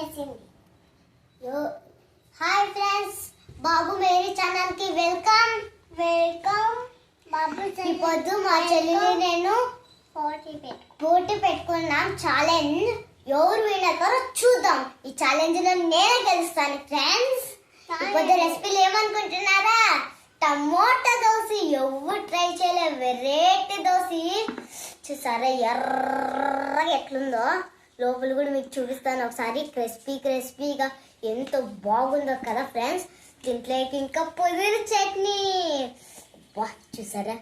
చేసింది. Hi friends Babu Meri ఛానల్కి welcome. Welcome. Babu పొద్దు మా చెల్లిని నేను పోటీ పెట్టు పోటీ పెట్టుకున్నాం. ఛాలెంజ్ ఎవరు వినతారో చూద్దాం. ఈ ఛాలెంజ్లో నేను గెలుస్తాను ఫ్రెండ్స్. ఇప్పుడు రెసిపీలు ఏమనుకుంటున్నారా? టమోటా దోశ ఎవరు ట్రై చేయలే వెరైటీ దోశ. చూసారా ఎర్రగా ఎట్లుందో. లోపల కూడా మీకు చూపిస్తాను. ఒకసారి క్రిస్పీ క్రిస్పీగా ఎంతో బాగుందో కదా ఫ్రెండ్స్ దీంట్లోకి ఇంకా పుదీన చట్నీ. వా చూసారా?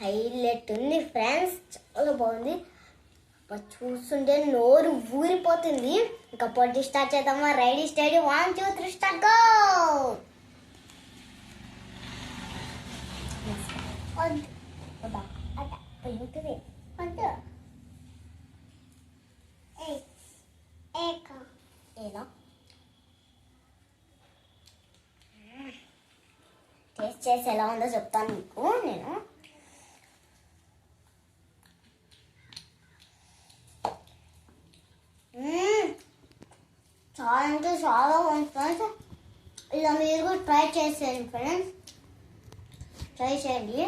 హైలైట్ ఉంది ఫ్రెండ్స్ చాలా బాగుంది. చూస్తుంటే నోరు ఊరిపోతుంది. ఇంకా పొట్టి స్టార్ట్ చేద్దామా? Ready steady one two three start go taste చేసి ఎలా ఉందో చెప్తాను మీకు నేను. చాలా అంటే చాలా బాగుంది ఫ్రెండ్స్. ఇలా మీరు కూడా ట్రై చేసేయండి ఫ్రెండ్స్. ట్రై చేయండి.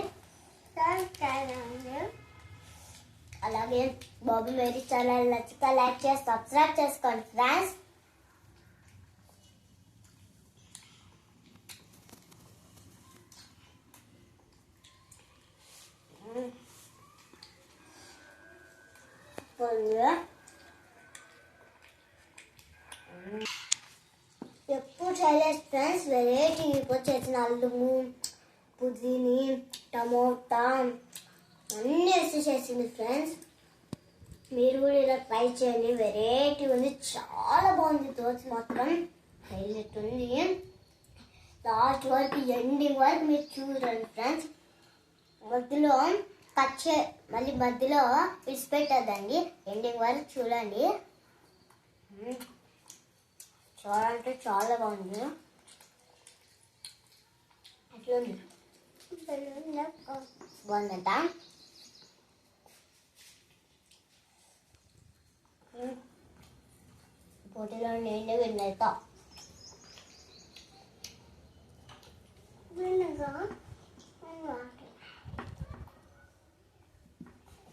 అలాగే బాబు మేరీ ఛానల్ నచ్చితే లైక్ చేసి సబ్స్క్రైబ్ చేసుకోండి ఫ్రెండ్స్. ఎప్పుడు చేయలేదు ఫ్రెండ్స్ వెరైటీ వచ్చేసిన అల్లము పుదీని టమోటా అన్నీ వేసి చేసింది ఫ్రెండ్స్ మీరు కూడా ఇలా ట్రై చేయండి. వెరైటీ ఉంది. చాలా బాగుంది. దోశ మాత్రం హైలైట్ ఉంది. లాస్ట్ వరకు ఎండింగ్ వరకు మీరు చూడండి ఫ్రెండ్స్ మధ్యలో కట్ చే మళ్ళీ మధ్యలో విడిచిపెట్టద్దండి. ఎండింగ్ వరకు చూడండి. మ్మ్. చాలా బాగుంది. అట్లుంది బాగుందంట. పోటీలో నేను విన్నైతా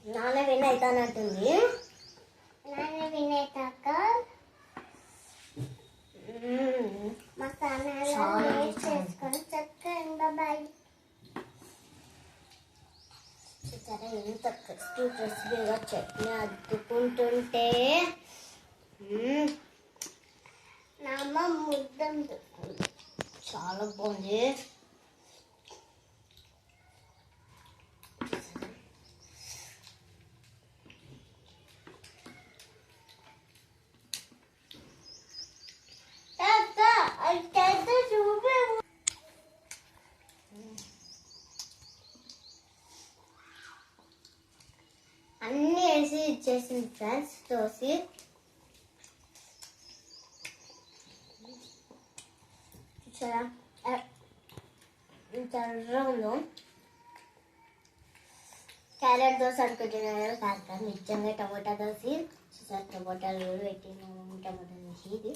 నాన్న విన్ అవుతానంటుంది. నాన్న విన్ అవుతాక చేసుకొని చూసారా ఎంత క్రిస్పీ క్రిస్పీగా చట్నీ అద్దుకుంటుంటే? ముద్దం చాలా బాగుంది తాత అది పెద్ద చూపే అన్నీ చేసింది ఫ్రెండ్స్ దోసి చూసారా ఎర్రగా ఉందో క్యారెట్ దోశ అనుకుంటున్నారు కాదు కాదు నిజంగా టమోటా దోశ చూసారు టమోటాలు కూడా పెట్టినాము టమోటా దోశ ఇది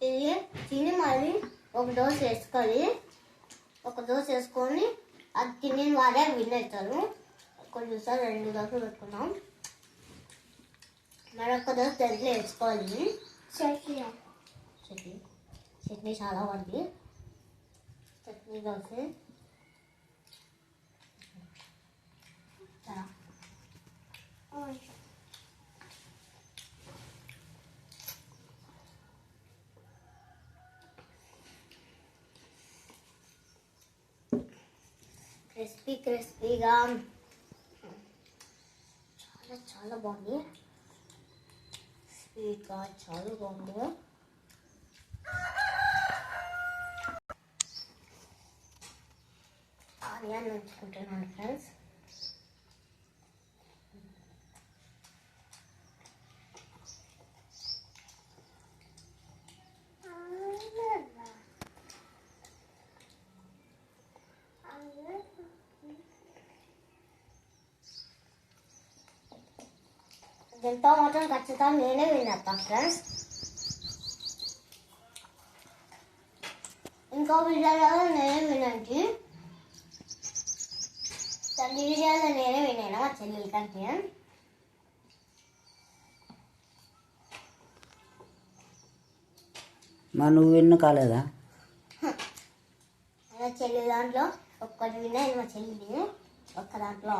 ఇది తిని మరి ఒక దోశ వేసుకోవాలి ఒక దోశ వేసుకొని అది తిని వారే విన్ అవుతారు. కొంచెం సార్ రెండు దోశలు పెట్టుకున్నాం మరొక దోశ దాంట్లో వేసుకోవాలి చట్నీ చట్నీ చాలా బాగుంది చట్నీ దోశ చాలా. క్రిస్పీ క్రిస్పీగా చాలా చాలా బాగుంది స్వీట్గా చాలా బాగుంది ఆనియన్ ఉంచుకుంటున్నాను ఫ్రెండ్స్ దీంతో మాత్రం ఖచ్చితంగా నేనే వినేస్తా ఫ్రెండ్స్ ఇంకో వీడియోలో నేనే వినండి తల్లి వీడియోలో నేనే వినాను మా చెల్లెల కంటే. మా నువ్వు విన్ను కాలేదా? మా చెల్లి దాంట్లో ఒక్కటి విన్నాను మా చెల్లిది. ఒక్క దాంట్లో.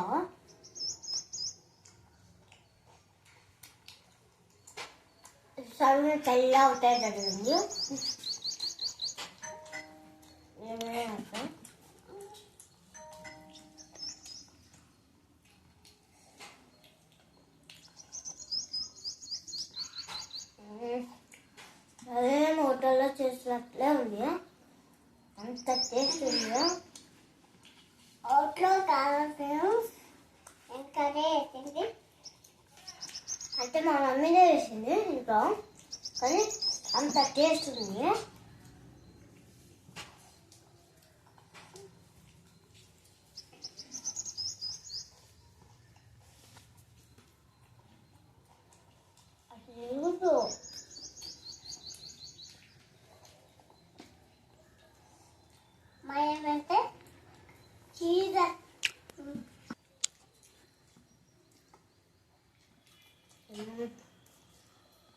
సగం తెల్ల అవుతాయి కదండి ఏమైనా అదే హోటల్లో చేసినట్లే ఉంది అంత టేస్ట్ ఉంది హోటల్లో కాదు ఫ్రెండ్స్ ఇంకానే వేసింది అంటే మా మమ్మీనే వేసింది ఇంకా కానీ అంత టేస్ట్ ఉంది అసలు ఎందుకు? మా ఏమంటే చీర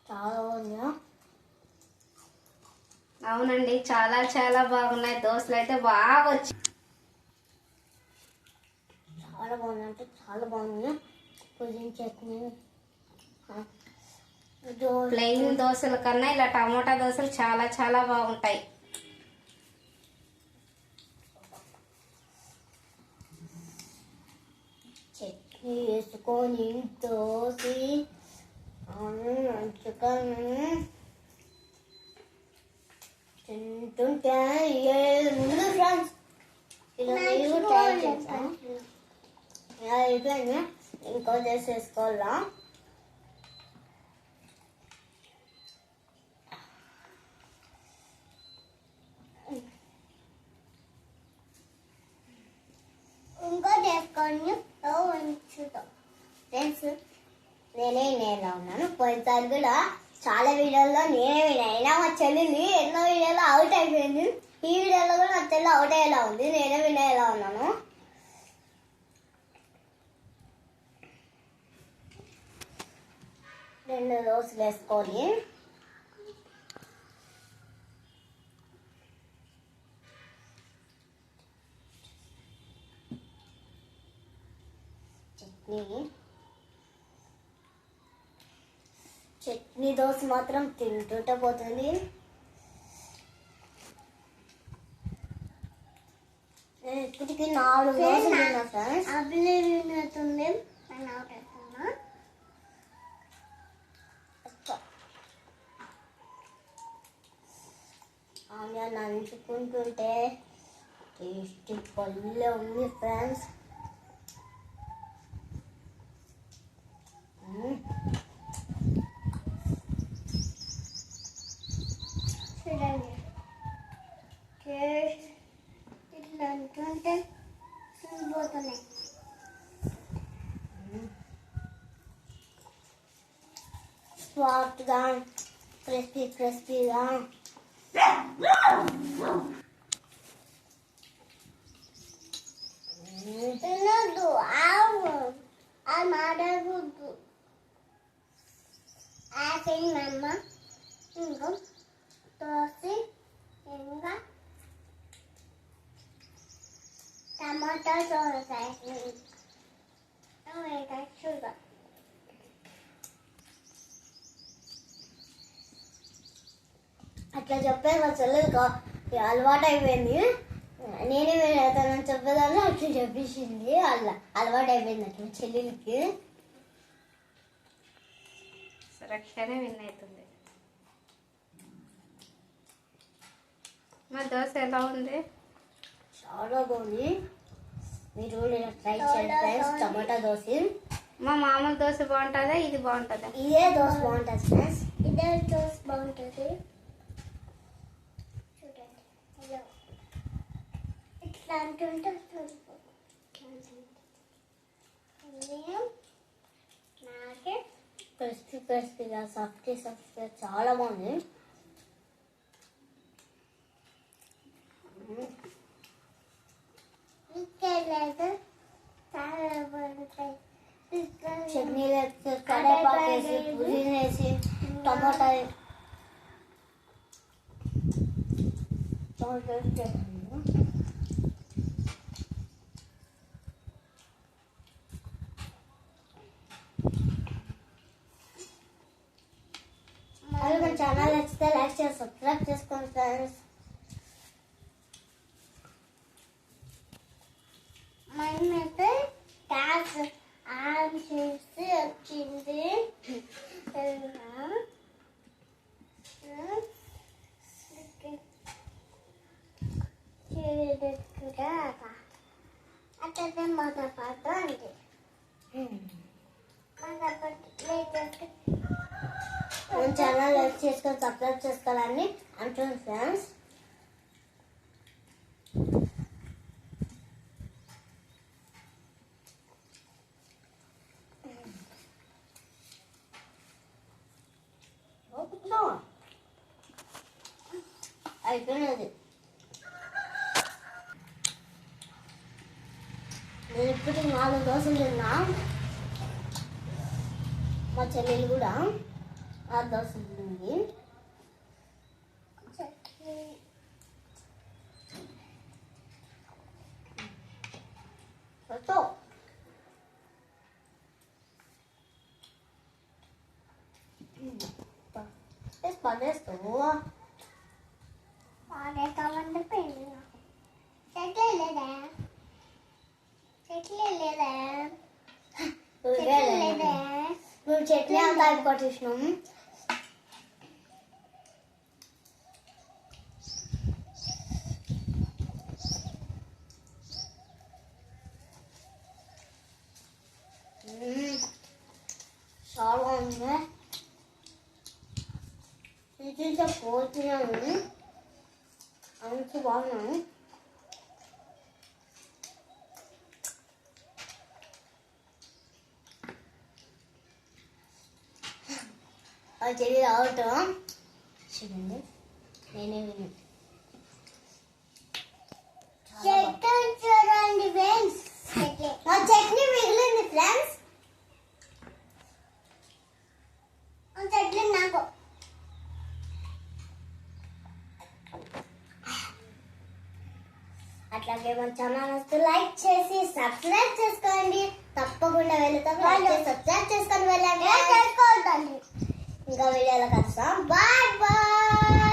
చాలా బాగుందా అవునండి చాలా చాలా బాగున్నాయి. దోశలు అయితే బాగా వచ్చి చాలా బాగుంది అంటే చాలా పుదీన చట్నీ. ప్లెయిన్ దోశల కన్నా ఇలా టమోటా దోశలు చాలా చాలా బాగుంటాయి. చట్నీ వేసుకొని దోసి మంచిగా తింటుంటే ఏ ముందు ఫ్రెండ్స్ ఇలా మీరు ట్రై చేస్తాం ఇలా అయిపోయింది ఇంకో చేసేసుకోవాలా ఇంకో చేసుకొని ఉంచుతాం ఫ్రెండ్స్ నేనే నేనే ఉన్నాను పోయినసారి కూడా చాలా వీడియోల్లో నేనే విన్నా అయినా మా చెల్లిని ఎన్నో వీడియోలో అవుట్ అయిపోయింది. ఈ వీడియోలో కూడా నా చెల్లి అవుట్ అయ్యేలా ఉంది. నేనే వినేలా ఉన్నాను. రెండు రోజులు వేసుకొని చట్నీ చట్నీ దోశ మాత్రం తింటుంటే పోతుంది. నేను ఇప్పటికి నాలుగు దోశలు తిన్నా ఫ్రెండ్స్ అభిలే వినవుతుంది ఆమె నంచుకుంటుంటే టేస్ట్ పల్లె ఉంది ఫ్రెండ్స్ చూడండి టేస్ట్ ఇట్లా అంటుంటే పోతున్నాయి స్వాట్గా క్రిస్పీ క్రిస్పీగా తినద్దు ఆవు ఆ మాడకూడదు ఆపిల్ అమ్మ ఇంకా దోశ ఇంకా టమాటా షుగర్ అట్లా చెప్పేది మా చెల్లెలు అలవాటు అయిపోయింది నేనే తనని చెప్పేదాన్ని అట్లా చెప్పేసింది. అలా అలవాటు అయిపోయింది అట్లా చెల్లెలకి. సురక్షనే విన్ అవుతుంది. మా దోశ ఎలా ఉంది? చాలా బాగుంది. మీరు ఇలా ట్రై చేయండి ఫ్రెండ్స్. టమాటా దోశ. మా మామూలు దోశ బాగుంటుందా? ఇది బాగుంటుందా? ఇదే దోశ బాగుంటుంది ఫ్రెండ్స్. ఇదే దోశ బాగుంటుంది. చూడండి. ఇట్లా అంటుంటే నాకే క్రిస్పీ క్రిస్పీగా సాఫ్ట్ సాఫ్ట్గా చాలా బాగుంది. చట్నీ వేసి కరేపాకు వేసి పుదీనా వేసి టమాటా చాలా టేస్ట్ చేస్తుంది అలాగే మన ఛానల్ నచ్చితే లైక్ చేసి సబ్స్క్రైబ్ చేసుకోండి ఫ్రెండ్స్ మనమైతే ట్యాక్స్ ఆన్ చేసి వచ్చింది అట్లయితే మన పాట అండి మన ఛానల్ లైక్ చేసుకొని సబ్స్క్రైబ్ చేసుకోవాలని అంటున్నాను ఫ్రెండ్స్. అయిపోయినది. నేను ఇప్పుడు నాలుగు దోశలు తిన్నా. మా చెల్లెలు కూడా. దోశలు తింది Betul. Es tuh. Panas kawan depan. Cekle leda. Cekle leda. Cekle leda. నువ్వు చట్నీ అంతా అయిపోతున్నాం చాలా బాగుంది ఇది పోతున్నాను అంత బాగున్నాను అది చెల్లి రావటం. చూడండి నేనే విను. చూడండి ఫ్రెండ్స్. నా అలాగే మన ఛానల్ వస్తే లైక్ చేసి సబ్స్క్రైబ్ చేసుకోండి. తప్పకుండా వెళ్తాం. సబ్స్క్రైబ్ చేసుకొని వెళ్ళండి. ఇంకా వీడియోలో కలుస్తాం. Bye bye.